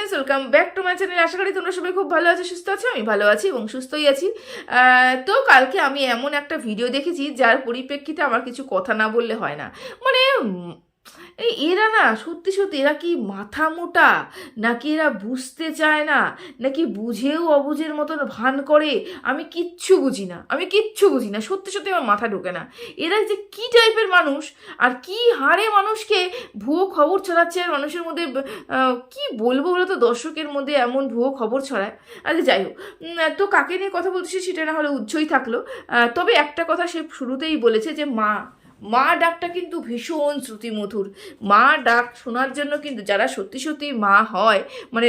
Friends welcome back to my channel আশা করি তোমরা সবাই খুব ভালো আছো, সুস্থ আছো, আমি ভালো আছি এবং সুস্থই আছি। তো কালকে আমি এমন একটা ভিডিও দেখেছি, যার পরিপ্রেক্ষিতে আমার কিছু কথা না বললে হয় না। মানে এই এরা না, সত্যি সত্যি এরা কি মাথা মোটা? নাকি এরা বুঝতে চায় না? নাকি বুঝেও অবুঝের মতন ভান করে? আমি কিচ্ছু বুঝি না, আমি কিচ্ছু বুঝি না, সত্যি সত্যি আমার মাথা ঢোকে না। এরা যে কি টাইপের মানুষ? আর কি হারে মানুষকে ভুয়ো খবর ছড়াচ্ছে? আর মানুষের মধ্যে কি বলব বলো তো, দর্শকের মধ্যে এমন ভুয়ো খবর ছড়ায়? আচ্ছা যাই হোক। তো কাকে নিয়ে কথা বলছি সেটা না হলে উজ্জ্বই থাকল। তবে একটা কথা সে শুরুতেই বলেছে যে, মা মা ডাকটা কিন্তু ভীষণ শ্রুতিমধুর। মা ডাক শোনার জন্য কিন্তু যারা সত্যি সত্যি মা হয় মানে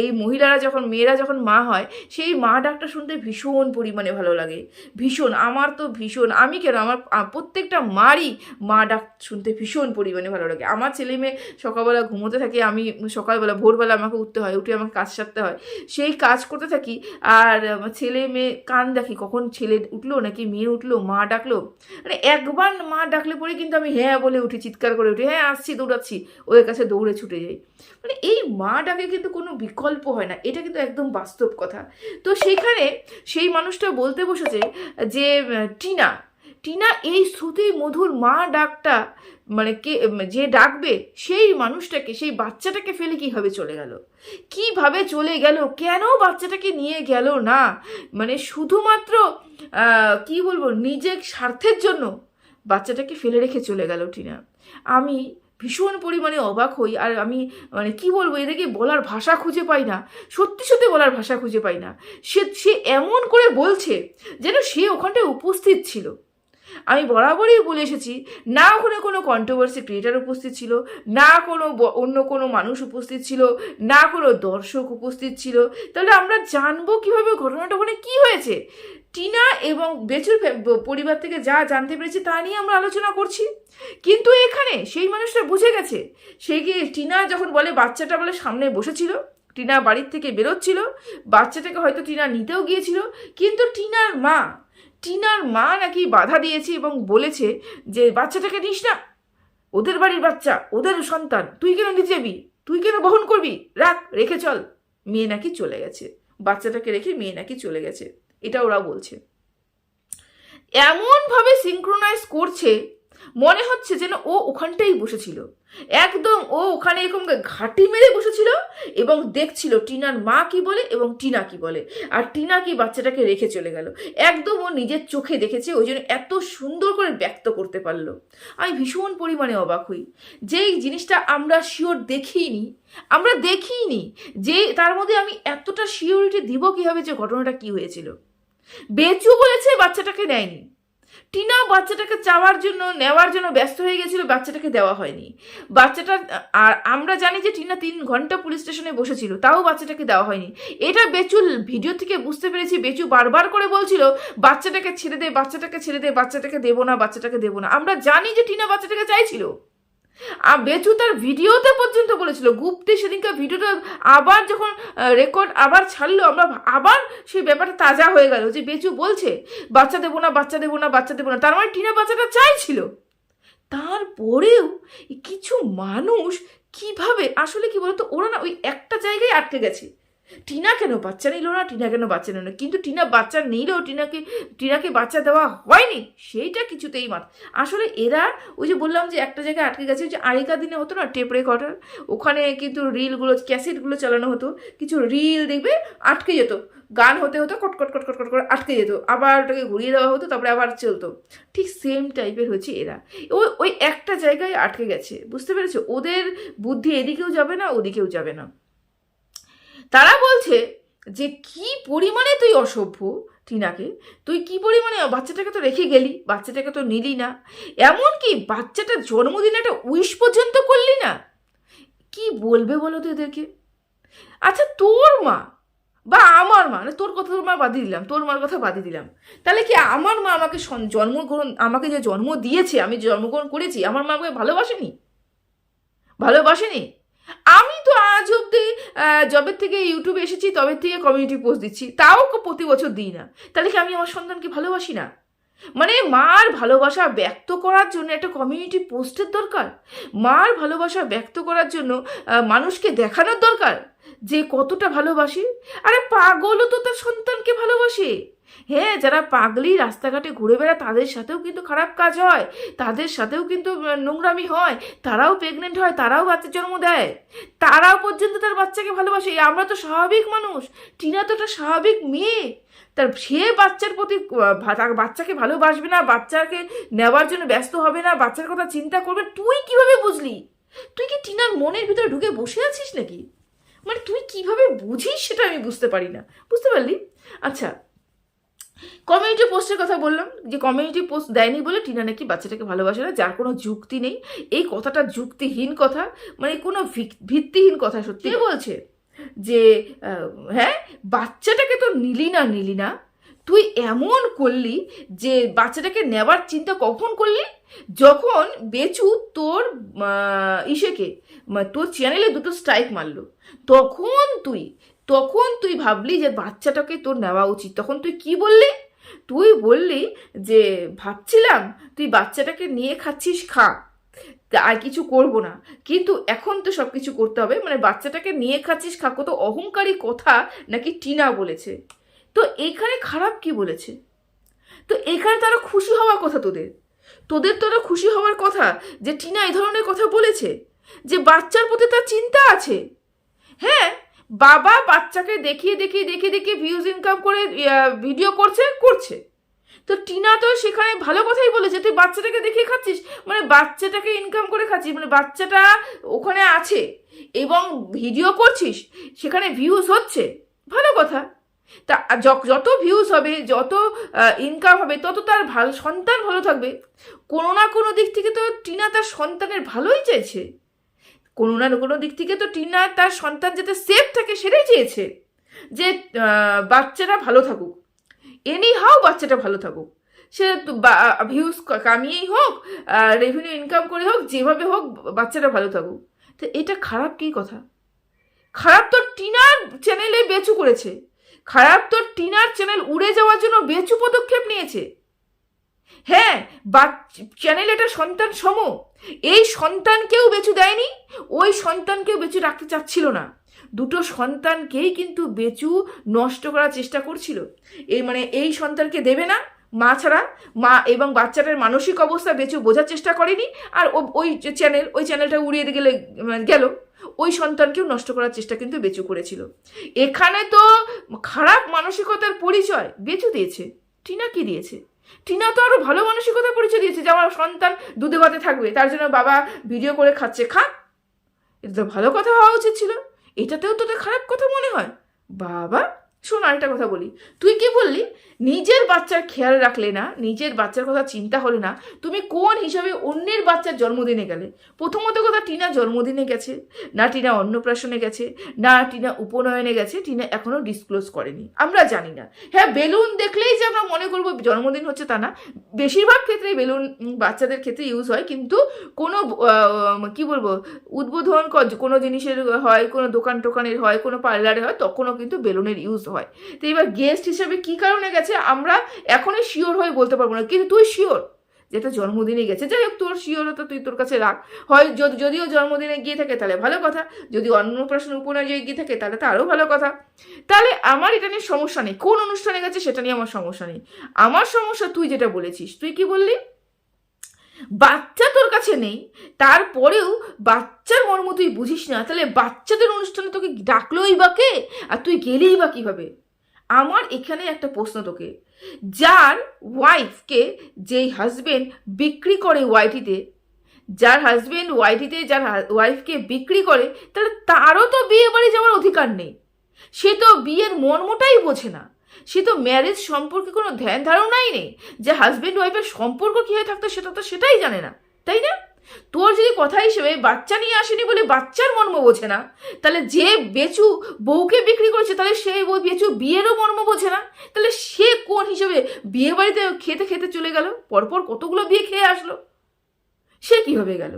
এই মহিলারা যখন, মেয়েরা যখন মা হয়, সেই মা ডাকটা শুনতে ভীষণ পরিমাণে ভালো লাগে। ভীষণ, আমার তো ভীষণ। আমি কেন? আমার প্রত্যেকটা মারই মা ডাক শুনতে ভীষণ পরিমাণে ভালো লাগে। আমার ছেলে মেয়ে সকালবেলা ঘুমোতে থাকে, আমি সকালবেলা, ভোরবেলা আমাকে উঠতে হয়, উঠে আমাকে কাজ সারতে হয়। সেই কাজ করতে থাকি আর ছেলে মেয়ে কান দেখি, কখন ছেলে উঠল নাকি মেয়ে উঠল, মা ডাকলো মানে একবার মা ডাকলে পরে কিন্তু আমি হ্যাঁ বলে উঠি, চিৎকার করে উঠি হ্যাঁ আসছি, দৌড়াচ্ছি, ওদের কাছে দৌড়ে ছুটে যাই। মানে এই মা ডাকে কিন্তু কোনো বিকল্প হয় না, এটা কিন্তু একদম বাস্তব কথা। তো সেখানে সেই মানুষটা বলতে বসেছে যে, টিনা টিনা, এই শ্রুতি মধুর মা ডাকটা মানে কে, যে ডাকবে, সেই মানুষটাকে, সেই বাচ্চাটাকে ফেলে কীভাবে চলে গেল? কীভাবে চলে গেল? কেন বাচ্চাটাকে নিয়ে গেল না? মানে শুধুমাত্র কি বলব, নিজের স্বার্থের জন্য বাচ্চাটাকে ফেলে রেখে চলে গেল টিনা। আমি ভীষণ পরিমাণে অবাক হই আর আমি মানে কি বলব, এদেরকে বলার ভাষা খুঁজে পাই না। সত্যি সত্যি বলার ভাষা খুঁজে পাই না। সে সে এমন করে বলছে যেন সে ওখানটায় উপস্থিত ছিল। আমি বরাবরই বলে এসেছি, না ওখানে কোনো কন্ট্রোভার্সি ক্রিয়েটার উপস্থিত ছিল, না কোনো অন্য কোনো মানুষ উপস্থিত ছিল, না কোনো দর্শক উপস্থিত ছিল, তাহলে আমরা জানব কীভাবে ঘটনাটা ওখানে কী হয়েছে? টিনা এবং বেচুর পরিবার থেকে যা জানতে পেরেছি তা নিয়ে আমরা আলোচনা করছি। কিন্তু এখানে সেই মানুষটা বুঝে গেছে, সে গিয়ে টিনা যখন বলে বাচ্চাটা বলে সামনে বসেছিল, টিনা বাড়ির থেকে বেরোচ্ছিল, বাচ্চাটাকে হয়তো টিনা নিতেও গিয়েছিল, কিন্তু টিনার মা টিনার মা নাকি বাধা দিয়েছে এবং বলেছে যে বাচ্চাটাকে নিস না। ওদের বাড়ির বাচ্চা, ওদের সন্তান। তুই কেন নিতে যাবি? তুই কেন বহন করবি? রাখ, রেখে চল। মেয়ে নাকি চলে গেছে। বাচ্চাটাকে রেখে মেয়ে নাকি চলে গেছে। এটা ওরা বলছে। এমনভাবে সিঙ্ক্রোনাইজ করছে মনে হচ্ছে যেন ও ওখানটাই বসেছিল। একদম ও ওখানে এরকম ঘাটি মেরে বসেছিল এবং দেখছিল টিনার মা কি বলে এবং টিনা কি বলে। আর টিনা কি বাচ্চাটাকে রেখে চলে গেল। একদম ও নিজের চোখে দেখেছে ওই জন্য এত সুন্দর করে ব্যক্ত করতে পারল। আমি ভীষণ পরিমাণে অবাক হই। যেই জিনিসটা আমরা শিওর দেখিনি, আমরা দেখিনি যে তার মধ্যে আমি এতটা শিওরিটি দিব কীভাবে যে ঘটনাটা কি হয়েছিল। বেচু বলেছে বাচ্চাটাকে নেয়নি টিনা বাচ্চাটাকে চাওয়ার জন্য, নেওয়ার জন্য ব্যস্ত হয়ে গেছিল, বাচ্চাটাকে দেওয়া হয়নি। বাচ্চাটা আর আমরা জানি যে টিনা তিন ঘণ্টা পুলিশ স্টেশনে বসেছিল, তাও বাচ্চাটাকে দেওয়া হয়নি। এটা বেচুল ভিডিও থেকে বুঝতে পেরেছি, বেচু বারবার করে বলছিল, বাচ্চাটাকে ছেড়ে দে, বাচ্চাটাকে ছেড়ে দে, বাচ্চাটাকে দেবো না, বাচ্চাটাকে দেবো না। আমরা জানি যে টিনা বাচ্চাটাকে চাইছিল। আর বেচু তার ভিডিওতে পর্যন্ত বলেছিল, গুপ্তে সেদিনকার ভিডিওটা আবার যখন রেকর্ড আবার ছাড়লো, আমরা আবার সেই ব্যাপারটা তাজা হয়ে গেল যে বেচু বলছে, বাচ্চা দেবো না, বাচ্চা দেবো না, বাচ্চা দেবো না। তার মানে টিনা বাচ্চাটা চাইছিল। তারপরেও কিছু মানুষ কীভাবে, আসলে কি বলতো, ওরা না ওই একটা জায়গায় আটকে গেছে। টিনা কেন? বাচ্চা নিল না, টিনা কেন বাচ্চা নিল না? কিন্তু টিনা বাচ্চা নিলেও টিনাকে টিনাকে বাচ্চা দেওয়া হয়নি। সেইটা কিছুতেই মাত আসলে এরা, ওই যে বললাম যে একটা জায়গায় আটকে গেছে, যে আগেকার দিনে হতো না, টেপ রেকর্ডার? ওখানে কিন্তু রিলগুলো, ক্যাসেটগুলো চালানো হতো। কিছু রিল দেখবে, আটকে যেত। গান হতে হতো কটকট কট কট কট কট করে আটকে যেত। আবার ওটাকে ঘুরিয়ে দেওয়া হতো, তারপরে আবার চলতো। ঠিক সেম টাইপের হচ্ছে এরা। ওই ওই একটা জায়গায় আটকে গেছে। বুঝতে পেরেছ? ওদের বুদ্ধি এদিকেও যাবে না, ওদিকেও যাবে না। তারা বলছে যে, কি পরিমাণে তুই অসভ্য, টিনাকে? তুই কি পরিমাণে বাচ্চাটাকে তো রেখে গেলি? বাচ্চাটাকে তো নিলি না। এমনকি বাচ্চাটার জন্মদিনে একটা উইশ পর্যন্ত করলি না। কি বলবে বলো তো এদেরকে? আচ্ছা তোর মা বা আমার মা তোর কথা তোর মা বাদই দিলাম, তোর মার কথা বাদই দিলাম। তাহলে কি আমার মা আমাকে জন্মগ্রহণ, আমাকে যে জন্ম দিয়েছে, আমি জন্মগ্রহণ করেছি, আমার মা আমাকে ভালোবাসেনি? ভালোবাসেনি? আমি তো আজ অব্দি জবের থেকে ইউটিউবে এসেছি, তবে থেকে কমিউনিটি পোস্ট দিচ্ছি। তাও প্রতি বছর দিই না। তাহলে কি আমি আমার সন্তানকে ভালোবাসি না? মানে মার ভালোবাসা ব্যক্ত করার জন্য একটা কমিউনিটি পোস্টের দরকার? মার ভালোবাসা ব্যক্ত করার জন্য মানুষকে দেখানোর দরকার? যে কতটা ভালোবাসে? আরে পাগলও তো তার সন্তানকে ভালোবাসে। হ্যাঁ যারা পাগলি রাস্তাঘাটে ঘুরে বেড়ায়, তাদের সাথেও কিন্তু খারাপ কাজ হয়। তাদের সাথেও কিন্তু নোংরামি হয়। তারাও প্রেগনেন্ট হয়, তারাও বাচ্চা জন্ম দেয়। তারাও পর্যন্ত তার বাচ্চাকে ভালোবাসে। আমরা তো স্বাভাবিক মানুষ। টিনা তো একটা স্বাভাবিক মেয়ে। তার, সে বাচ্চার প্রতি বাচ্চাকে ভালোবাসবে না, বাচ্চাকে নেওয়ার জন্য ব্যস্ত হবে না, বাচ্চার কথা চিন্তা করবে তুই কীভাবে বুঝলি? তুই কি টিনার মনের ভিতরে ঢুকে বসে আছিস নাকি? মানে তুই কীভাবে বুঝিস সেটা আমি বুঝতে পারি না। বুঝতে পারলি? আচ্ছা কমিউনিটি পোস্টের কথা বললাম। যে কমিউনিটি পোস্ট দেয়নি বলে টিনা নাকি বাচ্চাটাকে ভালোবাসে না যার কোনো যুক্তি নেই। এই কথাটা যুক্তিহীন কথা মানে কোনো ভিত্তিহীন কথা সত্যি বলছে? যে হ্যাঁ বাচ্চাটাকে তো নিলি না নিলি না। তুই এমন করলি যে বাচ্চাটাকে নেবার চিন্তা কখন করলি? যখন বেচু তোর ইসেকে তোর চ্যানেলে দুটো স্ট্রাইক মারলো। তখন তুই তখন তুই ভাবলি যে বাচ্চাটাকে তোর নেওয়া উচিত। তখন তুই কি বললি? তুই বললি যে, ভাবছিলাম তুই বাচ্চাটাকে নিয়ে খাচ্ছিস খা আর কিছু করব না। কিন্তু এখন তো সব কিছু করতে হবে। মানে বাচ্চাটাকে নিয়ে খাচ্ছিস খা কত অহংকারী কথা নাকি টিনা বলেছে। তো এখানে খারাপ কি বলেছে? তো এখানে তারা খুশি হওয়ার কথা তোদের। তোদের তোরা খুশি হওয়ার কথা যে টিনা এই ধরনের কথা বলেছে? যে বাচ্চার প্রতি তার চিন্তা আছে? হ্যাঁ বাবা বাচ্চাকে দেখিয়ে দেখিয়ে দেখিয়ে দেখিয়ে ভিউজ ইনকাম করে ভিডিও করছে করছে। তো টিনা তো সেখানে ভালো কথাই বলেছে, তুই বাচ্চাটাকে দেখিয়ে খাচ্ছিস? মানে বাচ্চাটাকে ইনকাম করে খাচ্ছিস মানে বাচ্চাটা ওখানে আছে এবং ভিডিও করছিস, সেখানে ভিউজ হচ্ছে। ভালো কথা। তা যত ভিউজ হবে, যত ইনকাম হবে, তত তার ভালো, সন্তান ভালো থাকবে। কোনো না কোনো দিক থেকে তো টিনা তার সন্তানের ভালোই চাইছে। কোনো না কোনো দিক থেকে তো টিনা তার সন্তান যাতে সেফ থাকে সেটাই চেয়েছে যে বাচ্চারা ভালো থাকুক। এনি হাও বাচ্চাটা ভালো থাকুক। সে ভিউজ কামিয়েই হোক রেভিনিউ ইনকাম করে হোক, যেভাবে হোক বাচ্চাটা ভালো থাকুক। তো এটা খারাপ কি কথা? খারাপ তো টিনার চ্যানেলে বেচু করেছে। খারাপ তো টিনার চ্যানেল উড়ে যাওয়ার জন্য বেচু পদক্ষেপ নিয়েছে। হ্যাঁ চ্যানেল এটা সন্তান সম এই সন্তানকেও বেচু দেয়নি, ওই সন্তানকেও বেচু রাখতে চাচ্ছিল না। দুটো সন্তানকেই কিন্তু বেচু নষ্ট করার চেষ্টা করছিল। এই মানে এই সন্তানকে দেবে না, মা ছাড়া। মা এবং বাচ্চাটার মানসিক অবস্থা বেচু বোঝার চেষ্টা করেনি, আর ওই চ্যানেল ওই চ্যানেলটা উড়িয়ে গেলে গেল। ওই সন্তানকেও নষ্ট করার চেষ্টা কিন্তু বেচু করেছিল। এখানে তো খারাপ মানসিকতার পরিচয় বেচু দিয়েছে টিনা কি দিয়েছে। টিনা তো আরও ভালো মানসিকতা পরিচয় দিয়েছে যে আমার সন্তান দুধে ভাতে থাকবে। তার জন্য বাবা ভিডিও করে খাচ্ছে, খা, এটা তো ভালো কথা হওয়া উচিত ছিল। এটাতেও তোদের খারাপ কথা মনে হয়? বাবা শোন, আরেকটা কথা বলি। তুই কি বললি? নিজের বাচ্চার খেয়াল রাখলে না, নিজের বাচ্চার কথা চিন্তা হলে না, তুমি কোন হিসাবে অন্যের বাচ্চার জন্মদিনে গেলে? প্রথমত কথা, টিনা জন্মদিনে গেছে, না টিনা অন্নপ্রাশনে গেছে, না টিনা উপনয়নে গেছে, টিনা এখনও ডিসক্লোজ করেনি। আমরা জানি না। হ্যাঁ বেলুন দেখলেই যে আমরা মনে করব জন্মদিন হচ্ছে তা না। বেশিরভাগ ক্ষেত্রে বেলুন বাচ্চাদের ক্ষেত্রে ইউজ হয়, কিন্তু কোনো কি বলব, উদ্বোধন কোনো জিনিসের হয়, কোনো দোকান টোকানের হয়, কোনো পার্লারে হয়, তখনও কিন্তু বেলুনের ইউজ হয়। তো এবার গেস্ট হিসেবে কি কারণে গেছে? আমরা এখনই শিওর হয়ে বলতে পারব না, কিন্তু তুই শিওর যেটা জন্মদিনে গেছে। যাই হোক, তোর শিওরতা তুই তোর কাছে রাখ। হয় যদিও জন্মদিনে গিয়ে থাকে, তাহলে ভালো কথা। যদি অন্নপ্রাশন উপনয় গিয়ে থাকে, তাহলে তো আরও ভালো কথা। তাহলে আমার এটা নিয়ে সমস্যা নেই। কোন অনুষ্ঠানে গেছে, সেটা নিয়ে আমার সমস্যা নেই। আমার সমস্যা তুই যেটা বলেছিস, তুই কি বললি? বাচ্চা তোর কাছে নেই, তারপরেও বাচ্চার মর্ম তুই বুঝিস না, তাহলে বাচ্চাদের অনুষ্ঠানে তোকে ডাকলোই বা কে? আর তুই গেলেই বা কীভাবে? আমার এখানে একটা প্রশ্ন তোকে। যার ওয়াইফকে যেই হাজবেন্ড বিক্রি করে ওয়াইটিতে যার হাজবেন্ড ওয়াইটিতে যার ওয়াইফকে বিক্রি করে, তাহলে তারও তো বিয়ে বাড়ি যাওয়ার অধিকার নেই। সে তো বিয়ের মর্মটাই বোঝে না। সে তো ম্যারেজ সম্পর্কে কোনো ধ্যান ধারণাই নেই। যে হাজবেন্ড ওয়াইফের সম্পর্ক কী হয়ে থাকতো সেটা তো সেটাই জানে না, তাই না? তোর যদি কথা হিসেবে বাচ্চা নিয়ে আসেনি বলে বাচ্চার মর্ম বোঝে না, তাহলে যে বেচু বউকে বিক্রি করেছে তাহলে সে বেচু বিয়েরও মর্ম বোঝে না, তাহলে সে কোন হিসেবে বিয়ে বাড়িতে খেতে খেতে চলে গেল, পরপর কতগুলো বিয়ে খেয়ে আসলো? সে কীভাবে গেল?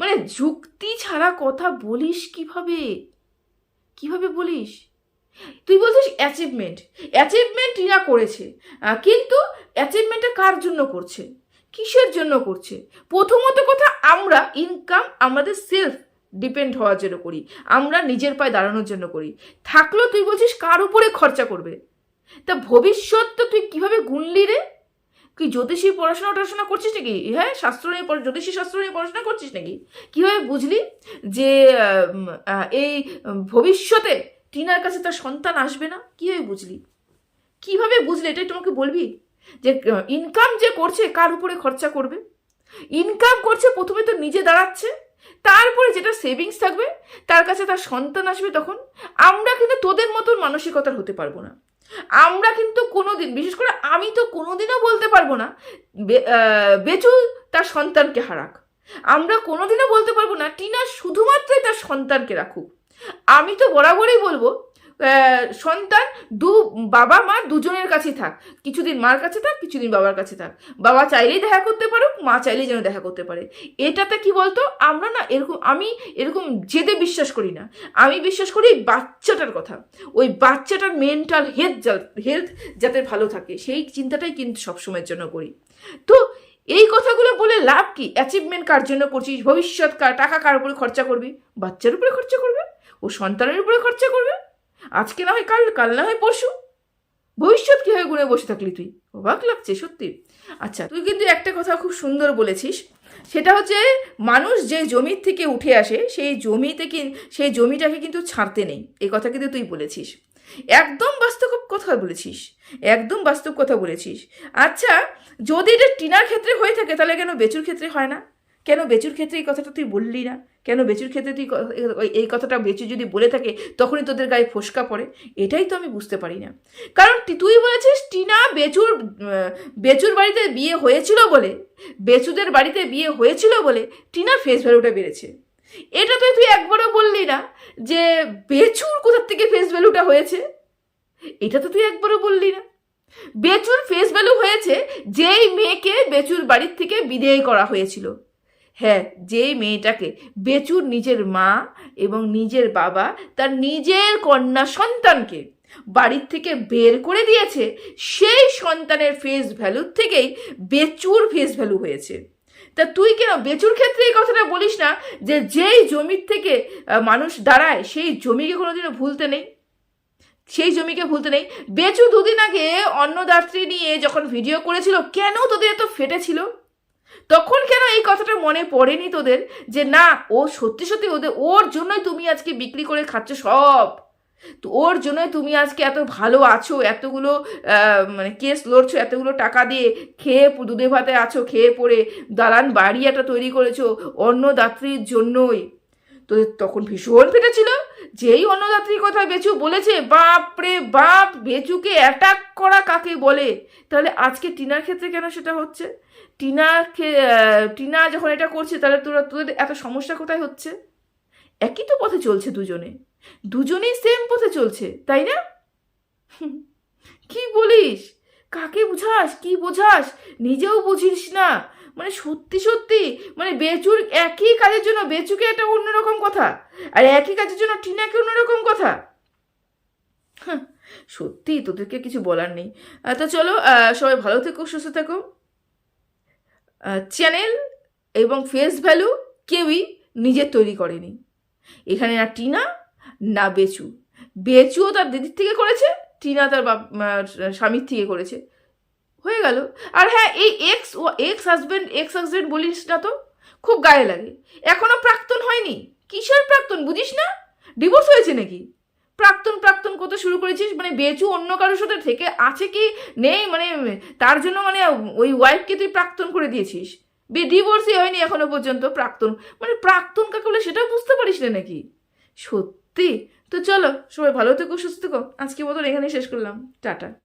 মানে যুক্তি ছাড়া কথা বলিস কীভাবে? কীভাবে বলিস? তুই বলছিস অ্যাচিভমেন্ট অ্যাচিভমেন্ট টিনা করেছে। কিন্তু অ্যাচিভমেন্টটা কার জন্য করছে? কিসের জন্য করছে? প্রথমত কথা, আমরা ইনকাম আমাদের সেলফ ডিপেন্ড হওয়ার জন্য করি। আমরা নিজের পায়ে দাঁড়ানোর জন্য করি। থাকলেও তুই বলছিস কার উপরে খরচা করবে? তা ভবিষ্যৎ তো তুই কীভাবে গুনলি রে? তুই জ্যোতিষী পড়াশোনা টড়াশোনা করছিস নাকি? হ্যাঁ শাস্ত্র নিয়ে জ্যোতিষী শাস্ত্র নিয়ে পড়াশোনা করছিস নাকি? কীভাবে বুঝলি যে এই ভবিষ্যতে টিনার কাছে তার সন্তান আসবে না? কীভাবে বুঝলি? কীভাবে বুঝলি? এটাই তোমাকে বলবি? যে ইনকাম যে করছে কার উপরে খরচা করবে? ইনকাম করছে প্রথমে তো নিজে দাঁড়াচ্ছে তারপরে যেটা সেভিংস থাকবে তার কাছে তার সন্তান আসবে তখন আমরা কিন্তু তোদের মতন মানসিকতার হতে পারব না। আমরা কিন্তু কোনোদিন বিশেষ করে আমি তো কোনোদিনও বলতে পারব না বে- আহ, বেচু তার সন্তানকে হারাক। আমরা কোনোদিনও বলতে পারব না টিনা শুধুমাত্রই তার সন্তানকে রাখুক। আমি তো বরাবরই বলব সন্তান দু বাবা, মা দুজনের কাছে থাক। কিছুদিন মার কাছে থাক, কিছুদিন বাবার কাছে থাক। বাবা চাইলেই দেখা করতে পারুক, মা চাইলেই যেন দেখা করতে পারে। এটাতে কি বলতো? আমরা না এরকম, আমি এরকম জেদে বিশ্বাস করি না। আমি বিশ্বাস করি বাচ্চাটার কথা। ওই বাচ্চাটার মেন্টাল হেলথ হেলথ যাতে ভালো থাকে, সেই চিন্তাটাই কিন্তু সবসময়ের জন্য করি। তো এই কথাগুলো বলে লাভ কি? অ্যাচিভমেন্ট কার জন্য করছিস? ভবিষ্যৎ কার? টাকা কার উপরে খরচা করবি? বাচ্চার উপরে খরচা করবে? ও সন্তানের উপরে খরচা করবে? আজকে না হয় কাল কাল না হয় পরশু। ভবিষ্যৎ কীভাবে গুনে বসে থাকলি তুই? অবাক লাগছে, সত্যি। আচ্ছা তুই কিন্তু একটা কথা খুব সুন্দর বলেছিস। সেটা হচ্ছে, মানুষ যে জমির থেকে উঠে আসে, সেই জমিতে কি সেই জমিটাকে কিন্তু ছাড়তে নেই। এই কথা কিন্তু তুই বলেছিস। একদম বাস্তব কথা বলেছিস। একদম বাস্তব কথা বলেছিস। আচ্ছা যদি এটা টিনার ক্ষেত্রে হয়ে থাকে, তাহলে কেন বেচুর ক্ষেত্রে হয় না? কেন বেচুর ক্ষেত্রে এই কথাটা তুই বললি না? কেন বেচুর ক্ষেত্রে তুই এই কথাটা বেচু যদি বলে থাকে, তখনই তোদের গায়ে ফোসকা পড়ে? এটাই তো আমি বুঝতে পারি না। কারণ তুই বলেছিস টিনা বেচুর বেচুর বাড়িতে বিয়ে হয়েছিল বলে, বেচুদের বাড়িতে বিয়ে হয়েছিল বলে টিনা ফেস ভ্যালুটা বেড়েছে। এটা তো তুই একবারও বললি না যে বেচুর কোথার থেকে ফেস ভ্যালুটা হয়েছে? এটা তো তুই একবারও বললি না। বেচুর ফেস ভ্যালু হয়েছে যেই মেয়েকে বেচুর বাড়ির থেকে বিদেয় করা হয়েছিল। হ্যাঁ যেই মেয়েটাকে বেচুর নিজের মা এবং নিজের বাবা তার নিজের কন্যা সন্তানকে বাড়ির থেকে বের করে দিয়েছে, সেই সন্তানের ফেস ভ্যালুর থেকেই বেচুর ফেস ভ্যালু হয়েছে। তা তুই কেন বেচুর ক্ষেত্রে এই কথাটা বলিস না যে যেই জমির থেকে মানুষ দাঁড়ায়, সেই জমিকে কোনোদিনও ভুলতে নেই? সেই জমিকে ভুলতে নেই। বেচু দুদিন আগে অন্নদাত্রী নিয়ে যখন ভিডিও করেছিল, কেন তোদের এত ফেটেছিল? তখন কেন এই কথাটা মনে পড়েনি তোদের? যে না, ও সত্যি সত্যি ওদের, ওর জন্যই তুমি আজকে বিক্রি করে খাচ্ছ সব। তো ওর জন্যই তুমি আজকে এত ভালো আছো, এতগুলো মানে কেস লড়ছো, এতগুলো টাকা দিয়ে খেয়ে দুধে ভাতে আছো, খেয়ে পড়ে দালান বাড়ি একটা তৈরি করেছ অন্নদাত্রীর জন্যই। তোদের তখন ভীষণ ফেটেছিল যেই অন্নদাত্রীর কথা বেচু বলেছে, বাপ রে বাপ, বেচুকে অ্যাটাক করা কাকে বলে? তাহলে আজকে টিনার ক্ষেত্রে কেন সেটা হচ্ছে? টিনা টিনা যখন এটা করছে, তাহলে তোরা, তোদের এত সমস্যা কোথায় হচ্ছে? একই তো পথে চলছে দুজনে। দুজনেই সেম পথে চলছে, তাই না? কি বলিস? কাকে বুঝাস? কি বোঝাস? নিজেও বুঝিস না। মানে সত্যি সত্যি মানে বেচুর একই কাজের জন্য, বেচুকে একটা অন্যরকম কথা, আর একই কাজের জন্য টিনাকে অন্যরকম কথা। সত্যি তোদেরকে কিছু বলার নেই। তো চলো সবাই ভালো থেকো, সুস্থ থেকো। চ্যানেল এবং ফেস ভ্যালু কেউই নিজের তৈরি করেনি। এখানে না টিনা, না বেচু। বেচুও তার দিদির থেকে করেছে, টিনা তার বাপ স্বামীর থেকে করেছে। হয়ে গেল। আর হ্যাঁ এই এক্স ও এক্স হাজব্যান্ড এক্স হাজব্যান্ড বলিস না তো? খুব গায়ে লাগে। এখনও প্রাক্তন হয়নি? কিসের প্রাক্তন বুঝিস না? ডিভোর্স হয়েছে নাকি? প্রাক্তন প্রাক্তন করতে শুরু করেছিস? মানে বেচু অন্য কারোর সাথে থেকে আছে কি নেই? মানে তার জন্য মানে ওই ওয়াইফকে তুই প্রাক্তন করে দিয়েছিস। বে ডিভোর্সই হয়নি এখনও পর্যন্ত প্রাক্তন। মানে প্রাক্তন কাকে বলে সেটাও বুঝতে পারিস না নাকি? সত্যি? তো চলো, সবাই ভালো থেকো, সুস্থ থেকো। আজকে মতন এখানেই শেষ করলাম। টাটা।